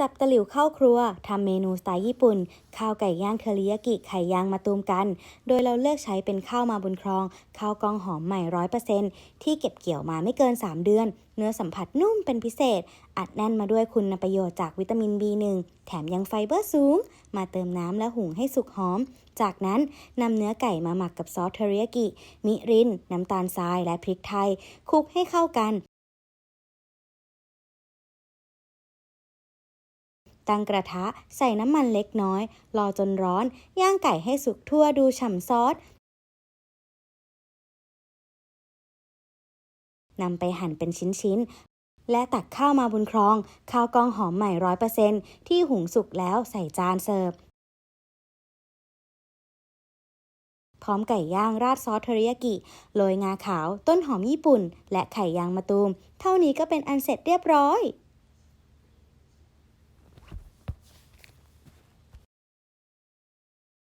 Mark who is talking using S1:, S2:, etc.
S1: จับตะหลิวเข้าครัวทำเมนูสไตล์ญี่ปุ่น ข้าวไก่ย่างเทอริยากิไข่ยางมาตูมกัน โดยเราเลือกใช้เป็นข้าวมาบุญครอง ข้าวกล้องหอมใหม่ร้อยเปอร์เซ็นที่เก็บเกี่ยวมาไม่เกิน 3 เดือน เนื้อสัมผัสนุ่มเป็นพิเศษ อัดแน่นมาด้วยคุณประโยชน์จากวิตามิน B1 แถมยังไฟเบอร์สูง มาเติมน้ำและหุงให้สุกหอม จากนั้นนำเนื้อไก่มาหมักกับซอสเทอริยากิ มิริน น้ำตาลทรายและพริกไทยคลุกให้เข้ากัน ตั้งกระทะใส่น้ำมันเล็กน้อย รอจนร้อน ย่างไก่ให้สุกทั่วดูฉ่ำซอสนำไปหั่นเป็นชิ้นๆ และตักข้าวมาบุญครอง ข้าวกองหอมใหม่ร้อยเปอร์เซนที่หุงสุกแล้วใส่จานเสิร์ฟ พร้อมไก่ย่างราดซอสเทอริยากิ โรยงาขาว ต้นหอมญี่ปุ่น และไข่ยางมะตูม เท่านี้ก็เป็นอันเสร็จเรียบร้อย